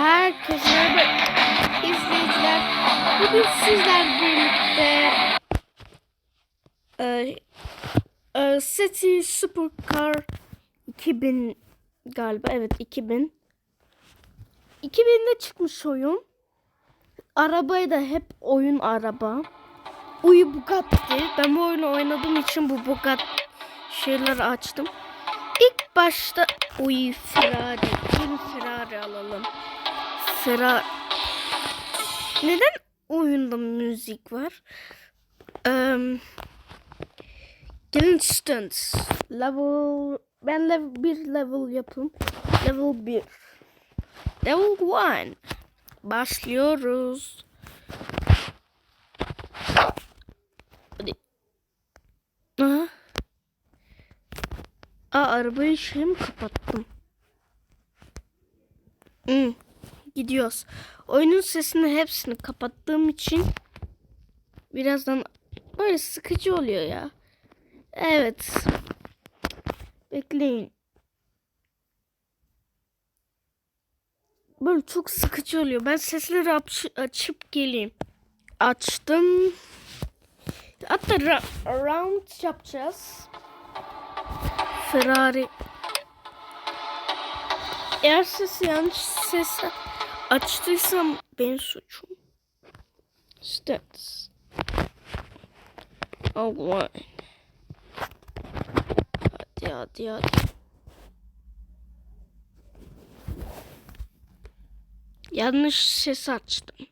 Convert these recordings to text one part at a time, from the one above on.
Herkese merhaba izleyiciler. Bugün sizler birlikte e, e, City Supercar 2000 galiba evet 2000 2000'de çıkmış oyun. Arabayı da hep oyun araba. Uyu Bugatti. Ben bu oyunu oynadığım için bu Bugatti şeyleri açtım. İlk başta Uy Ferrari. Yeni Ferrari alalım. Ferrari. Neden oyunda müzik var? Um, gelin stunts. Level ben level 1 level yapım. Level 1. Level 1. Başlıyoruz. Hadi. Aha. Aa arabayı şey mi kapattım? Hmm, gidiyoruz. Oyunun sesini hepsini kapattığım için birazdan böyle sıkıcı oluyor ya. Evet. Bekleyin. Böyle çok sıkıcı oluyor. Ben sesleri aç açıp geleyim. Açtım. Hatta ra round yapacağız. Ferrari. Eğer ses yanlış ses açtıysam benim suçum. Stats. Online. Hadi hadi hadi. Yanlış ses açtım.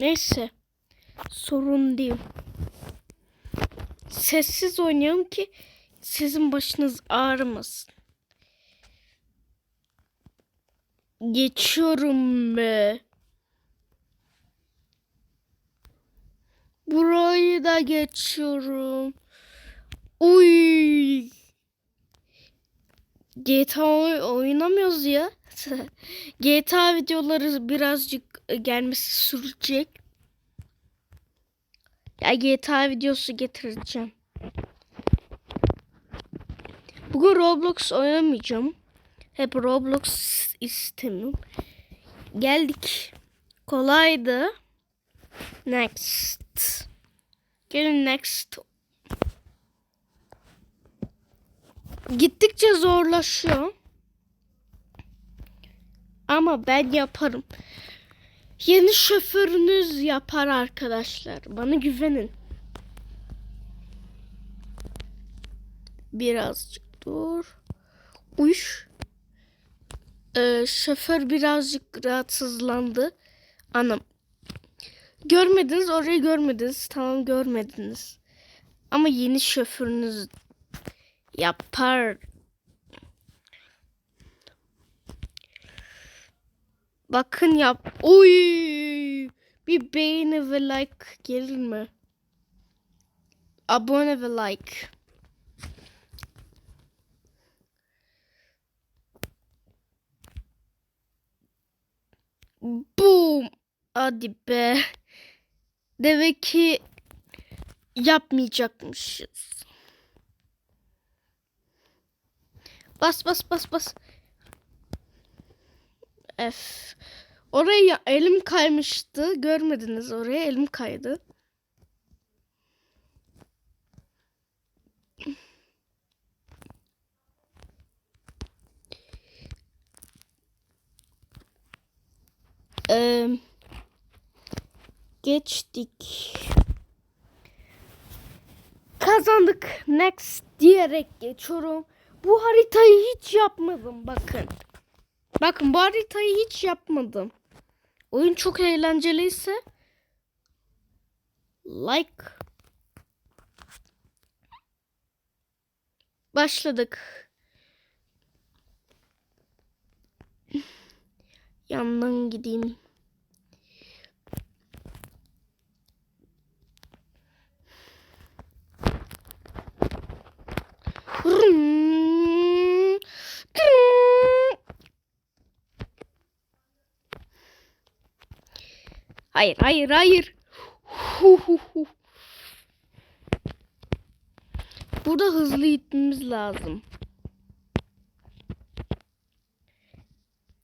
Neyse. Sorun değil. Sessiz oynayalım ki sizin başınız ağrımasın. Geçiyorum be. Burayı da geçiyorum. Uy. GTA oy- oynamıyoruz ya. GTA videoları birazcık e, gelmesi sürecek. Ya GTA videosu getireceğim. Bugün Roblox oynamayacağım. Hep Roblox istemiyorum. Geldik. Kolaydı. Next. Gelin next. Gittikçe zorlaşıyor. Ama ben yaparım. Yeni şoförünüz yapar arkadaşlar. Bana güvenin. Birazcık dur. Uş. Ee, şoför birazcık rahatsızlandı. Anam. Görmediniz orayı görmediniz. Tamam görmediniz. Ama yeni şoförünüz yapar. Bakın yap. Uy! Bir beğeni ve like gelir mi? Abone ve like. Boom. Hadi be. Demek ki yapmayacakmışız. Bas bas bas bas. F. Oraya elim kaymıştı. Görmediniz oraya elim kaydı. Ee, geçtik. Kazandık. Next diyerek geçiyorum. Bu haritayı hiç yapmadım bakın. Bakın bu haritayı hiç yapmadım. Oyun çok eğlenceliyse like başladık. Yandan gideyim. Hayır, hayır, hayır. Burada hızlı gitmemiz lazım.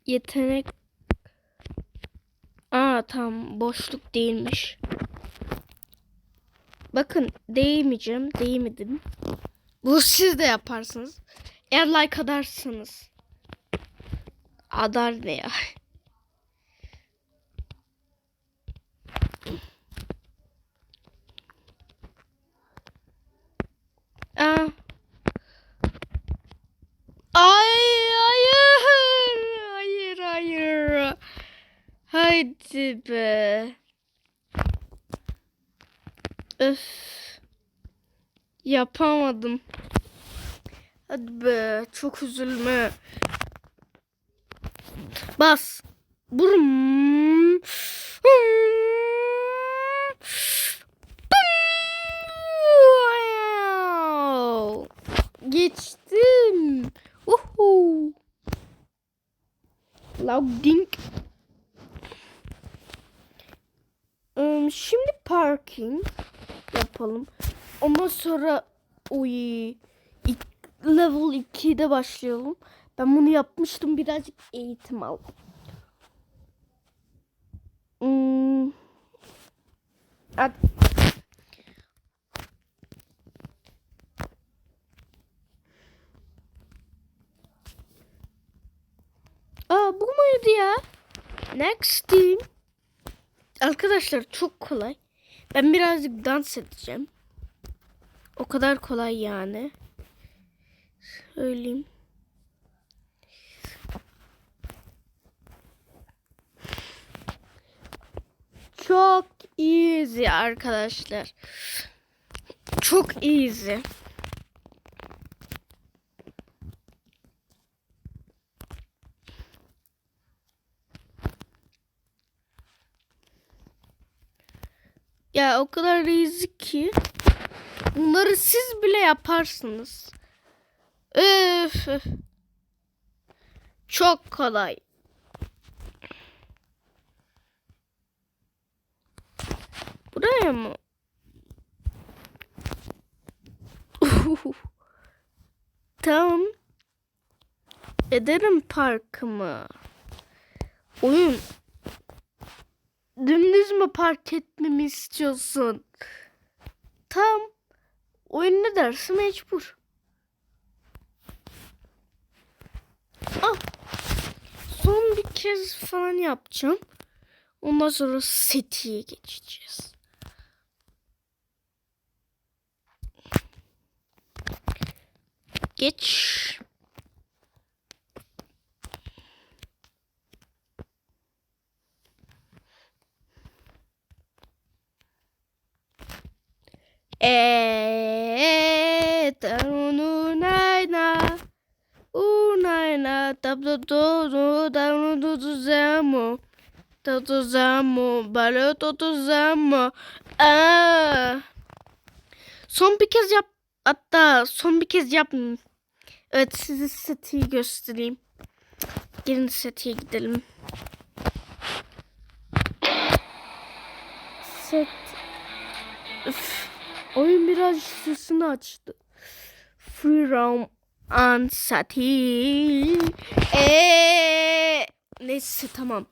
yetenek Aa tamam boşluk değilmiş. Bakın değmeyeceğim. Değmedim. Bu siz de yaparsınız. Eğer like atarsanız. Adar ne ya? Aa. Ay hayır. Hayır hayır. Haydi be. Öf. Yapamadım. Hadi be çok üzülme. Bas. Burum. Geçtim. Uhu. Im, Şimdi parking yapalım. Ondan sonra uy level 2'de başlayalım. Ben bunu yapmıştım birazcık eğitim aldım. Hmm. Hadi. Aa bu muydu ya? Next team. Arkadaşlar çok kolay. Ben birazcık dans edeceğim. O kadar kolay yani. Söyleyeyim. Çok easy arkadaşlar. Çok easy. Ya o kadar easy ki. Bunları siz bile yaparsınız. Öf. Çok kolay. Buraya mı? tamam. Ederim parkımı. Oyun. Dümdüz mü park etmemi istiyorsun? Tamam. Oyun ne derse mecbur. Ah. Son bir kez falan yapacağım. Ondan sonra setiye geçeceğiz. Geç. Eee, tanunayna, unayna, tablo todo, tablo todo zamo, todo zamo, balo todo zamo. Aa. Son bir kez yap, hatta son bir kez yapmayayım. Evet size seti göstereyim. Gelin setiye gidelim. Set. Üf. Oyun biraz sesini açtı. Free roam on seti. Eee. Neyse tamam.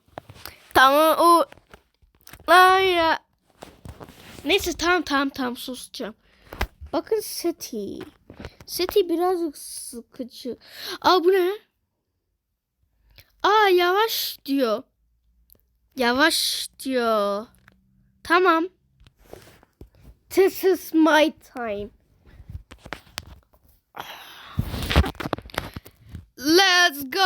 Tamam o. Ay ya. Neyse tamam tamam tamam susacağım. Bakın seti. Seti birazcık sıkıcı. Aa bu ne? Aa yavaş diyor. Yavaş diyor. Tamam. This is my time. Let's go.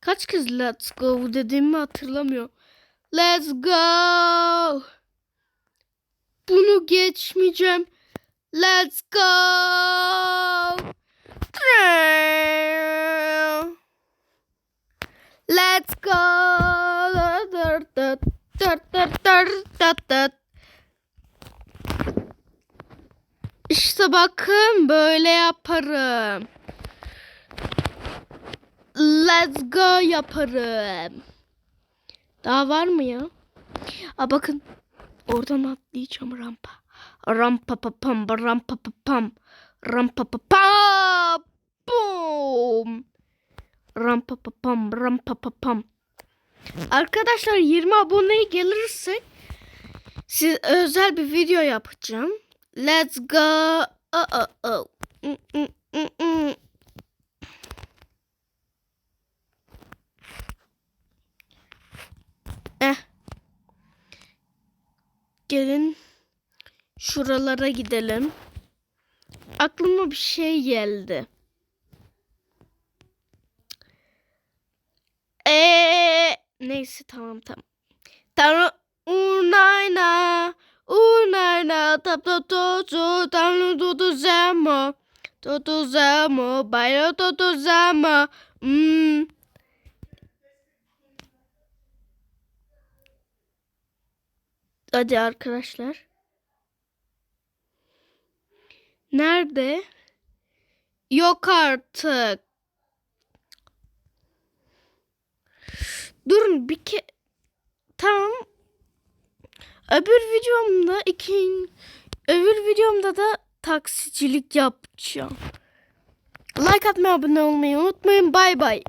Kaç kez let's go dediğimi hatırlamıyorum. Let's go. Bunu geçmeyeceğim. Let's go. Let's go. Dır dır dır dır dır. İşte bakın böyle yaparım. Let's go yaparım. Daha var mı ya? Aa bakın. Oradan atlayacağım rampa. Rampa pa pam rampa pa pam. Ram pa pa pa. Boom. Ram pa pa pam. Ram pa pa pam. Arkadaşlar 20 aboneye gelirsek siz özel bir video yapacağım. Let's go. Oh, oh, oh. Mm, mm, mm, mm. Eh. Gelin şuralara gidelim. Aklıma bir şey geldi. Eee neyse tamam tamam. Tamam. Unayna. Unayna. Tap tap tap tap tap tutu zama. Tutu zama. Bayro tutu zama. Hmm. Hadi arkadaşlar. Nerede? Yok artık. Durun bir ke... Tamam. Öbür videomda iki... Öbür videomda da taksicilik yapacağım. Like atmayı, abone olmayı unutmayın. Bay bay.